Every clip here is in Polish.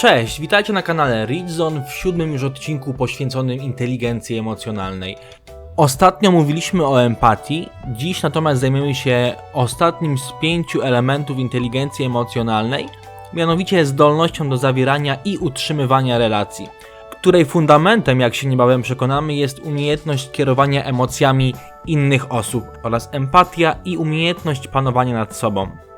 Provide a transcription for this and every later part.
Cześć, witajcie na kanale Ridzone w siódmym już odcinku poświęconym inteligencji emocjonalnej. Ostatnio mówiliśmy o empatii, dziś natomiast zajmiemy się ostatnim z pięciu elementów inteligencji emocjonalnej, mianowicie zdolnością do zawierania i utrzymywania relacji, której fundamentem, jak się niebawem przekonamy, jest umiejętność kierowania emocjami innych osób oraz empatia i umiejętność panowania nad sobą.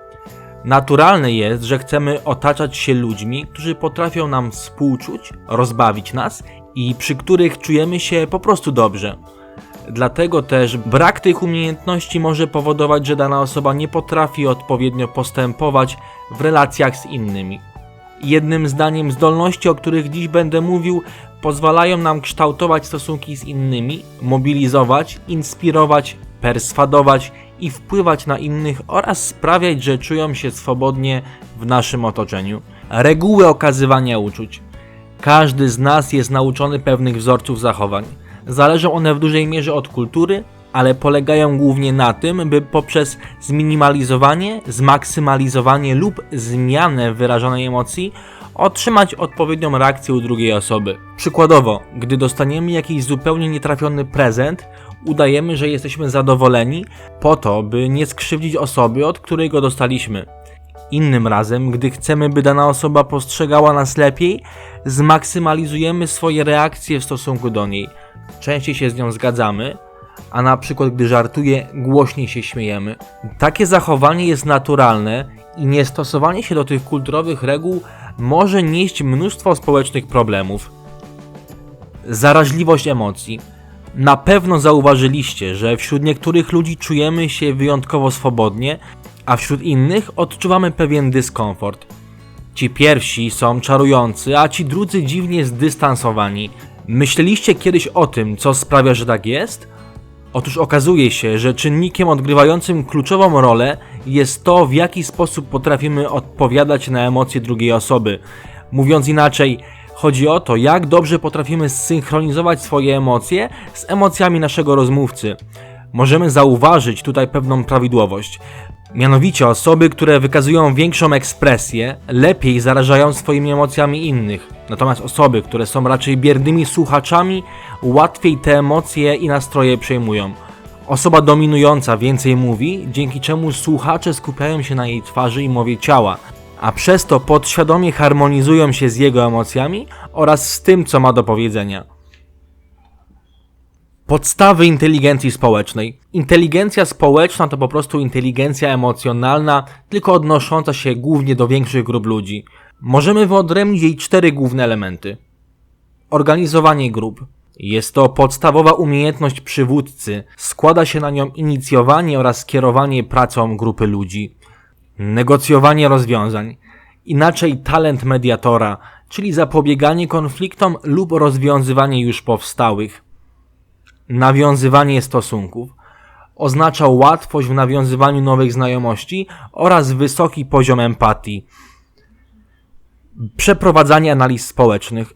Naturalne jest, że chcemy otaczać się ludźmi, którzy potrafią nam współczuć, rozbawić nas i przy których czujemy się po prostu dobrze. Dlatego też brak tych umiejętności może powodować, że dana osoba nie potrafi odpowiednio postępować w relacjach z innymi. Jednym zdaniem zdolności, o których dziś będę mówił, pozwalają nam kształtować stosunki z innymi, mobilizować, inspirować, perswadować i wpływać na innych oraz sprawiać, że czują się swobodnie w naszym otoczeniu. Reguły okazywania uczuć. Każdy z nas jest nauczony pewnych wzorców zachowań. Zależą one w dużej mierze od kultury, ale polegają głównie na tym, by poprzez zminimalizowanie, zmaksymalizowanie lub zmianę wyrażonej emocji otrzymać odpowiednią reakcję u drugiej osoby. Przykładowo, gdy dostaniemy jakiś zupełnie nietrafiony prezent, udajemy, że jesteśmy zadowoleni, po to, by nie skrzywdzić osoby, od której go dostaliśmy. Innym razem, gdy chcemy, by dana osoba postrzegała nas lepiej, zmaksymalizujemy swoje reakcje w stosunku do niej. Częściej się z nią zgadzamy, a na przykład gdy żartuje, głośniej się śmiejemy. Takie zachowanie jest naturalne i niestosowanie się do tych kulturowych reguł może nieść mnóstwo społecznych problemów. Zaraźliwość emocji. Na pewno zauważyliście, że wśród niektórych ludzi czujemy się wyjątkowo swobodnie, a wśród innych odczuwamy pewien dyskomfort. Ci pierwsi są czarujący, a ci drudzy dziwnie zdystansowani. Myśleliście kiedyś o tym, co sprawia, że tak jest? Otóż okazuje się, że czynnikiem odgrywającym kluczową rolę jest to, w jaki sposób potrafimy odpowiadać na emocje drugiej osoby. Mówiąc inaczej, chodzi o to, jak dobrze potrafimy zsynchronizować swoje emocje z emocjami naszego rozmówcy. Możemy zauważyć tutaj pewną prawidłowość. Mianowicie osoby, które wykazują większą ekspresję, lepiej zarażają swoimi emocjami innych. Natomiast osoby, które są raczej biernymi słuchaczami, łatwiej te emocje i nastroje przejmują. Osoba dominująca więcej mówi, dzięki czemu słuchacze skupiają się na jej twarzy i mowie ciała, a przez to podświadomie harmonizują się z jego emocjami oraz z tym, co ma do powiedzenia. Podstawy inteligencji społecznej. Inteligencja społeczna to po prostu inteligencja emocjonalna, tylko odnosząca się głównie do większych grup ludzi. Możemy wyodrębnić jej cztery główne elementy. Organizowanie grup. Jest to podstawowa umiejętność przywódcy, składa się na nią inicjowanie oraz kierowanie pracą grupy ludzi. Negocjowanie rozwiązań. Inaczej talent mediatora, czyli zapobieganie konfliktom lub rozwiązywanie już powstałych nawiązywanie stosunków. Oznacza łatwość w nawiązywaniu nowych znajomości oraz wysoki poziom empatii. Przeprowadzanie analiz społecznych.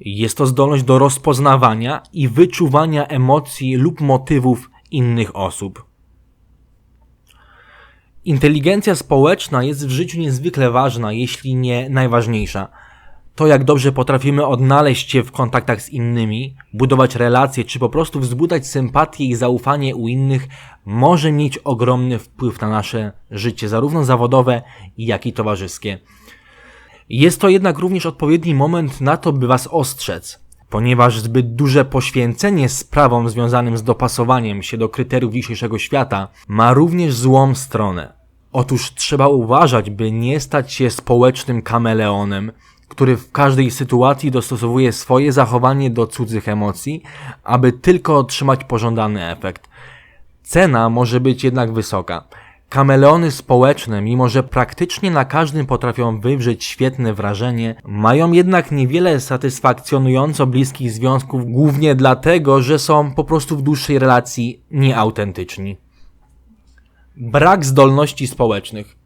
Jest to zdolność do rozpoznawania i wyczuwania emocji lub motywów innych osób. Inteligencja społeczna jest w życiu niezwykle ważna, jeśli nie najważniejsza to, jak dobrze potrafimy odnaleźć się w kontaktach z innymi, budować relacje, czy po prostu wzbudzać sympatię i zaufanie u innych, może mieć ogromny wpływ na nasze życie, zarówno zawodowe, jak i towarzyskie. Jest to jednak również odpowiedni moment na to, by Was ostrzec, ponieważ zbyt duże poświęcenie sprawom związanym z dopasowaniem się do kryteriów dzisiejszego świata ma również złą stronę. Otóż trzeba uważać, by nie stać się społecznym kameleonem, który w każdej sytuacji dostosowuje swoje zachowanie do cudzych emocji, aby tylko otrzymać pożądany efekt. Cena może być jednak wysoka. Kameleony społeczne, mimo że praktycznie na każdym potrafią wywrzeć świetne wrażenie, mają jednak niewiele satysfakcjonująco bliskich związków, głównie dlatego, że są po prostu w dłuższej relacji nieautentyczni. Brak zdolności społecznych.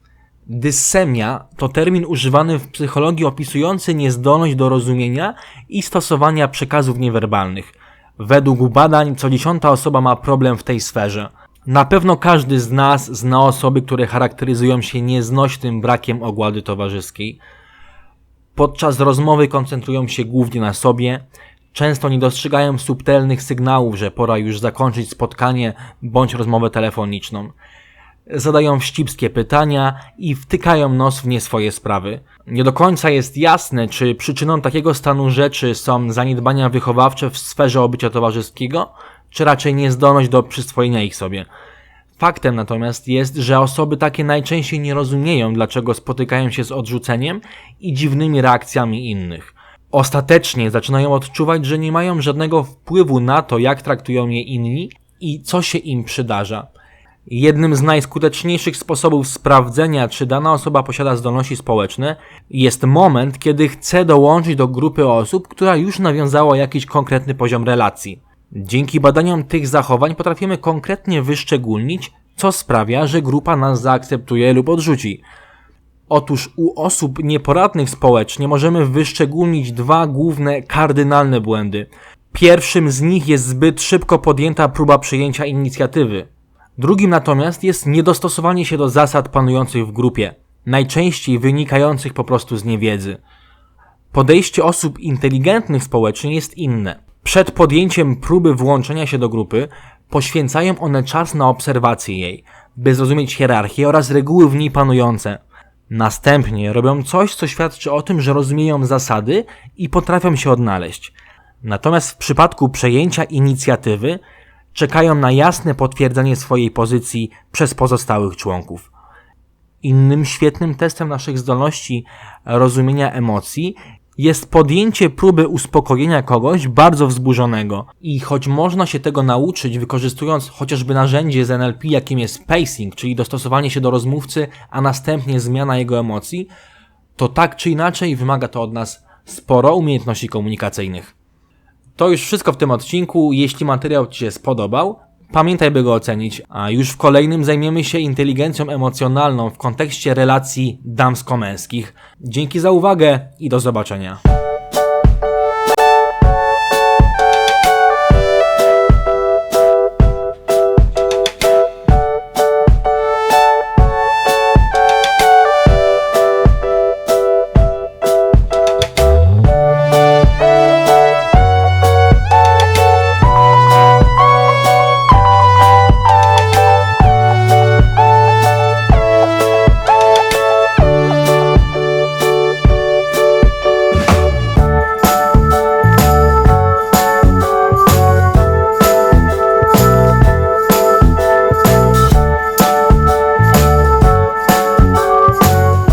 Dyssemia to termin używany w psychologii opisujący niezdolność do rozumienia i stosowania przekazów niewerbalnych. Według badań co dziesiąta osoba ma problem w tej sferze. Na pewno każdy z nas zna osoby, które charakteryzują się nieznośnym brakiem ogłady towarzyskiej. Podczas rozmowy koncentrują się głównie na sobie, często nie dostrzegają subtelnych sygnałów, że pora już zakończyć spotkanie bądź rozmowę telefoniczną. Zadają wścibskie pytania i wtykają nos w nie swoje sprawy. Nie do końca jest jasne, czy przyczyną takiego stanu rzeczy są zaniedbania wychowawcze w sferze obycia towarzyskiego, czy raczej niezdolność do przyswojenia ich sobie. Faktem natomiast jest, że osoby takie najczęściej nie rozumieją, dlaczego spotykają się z odrzuceniem i dziwnymi reakcjami innych. Ostatecznie zaczynają odczuwać, że nie mają żadnego wpływu na to, jak traktują je inni i co się im przydarza. Jednym z najskuteczniejszych sposobów sprawdzenia, czy dana osoba posiada zdolności społeczne, jest moment, kiedy chce dołączyć do grupy osób, która już nawiązała jakiś konkretny poziom relacji. Dzięki badaniom tych zachowań potrafimy konkretnie wyszczególnić, co sprawia, że grupa nas zaakceptuje lub odrzuci. Otóż u osób nieporadnych społecznie możemy wyszczególnić dwa główne kardynalne błędy. Pierwszym z nich jest zbyt szybko podjęta próba przyjęcia inicjatywy. Drugim natomiast jest niedostosowanie się do zasad panujących w grupie, najczęściej wynikających po prostu z niewiedzy. Podejście osób inteligentnych społecznie jest inne. Przed podjęciem próby włączenia się do grupy poświęcają one czas na obserwację jej, by zrozumieć hierarchię oraz reguły w niej panujące. Następnie robią coś, co świadczy o tym, że rozumieją zasady i potrafią się odnaleźć. Natomiast w przypadku przejęcia inicjatywy czekają na jasne potwierdzenie swojej pozycji przez pozostałych członków. Innym świetnym testem naszych zdolności rozumienia emocji jest podjęcie próby uspokojenia kogoś bardzo wzburzonego. I choć można się tego nauczyć wykorzystując chociażby narzędzie z NLP, jakim jest pacing, czyli dostosowanie się do rozmówcy, a następnie zmiana jego emocji, to tak czy inaczej wymaga to od nas sporo umiejętności komunikacyjnych. To już wszystko w tym odcinku. Jeśli materiał Ci się spodobał, pamiętaj by go ocenić, a już w kolejnym zajmiemy się inteligencją emocjonalną w kontekście relacji damsko-męskich. Dzięki za uwagę i do zobaczenia.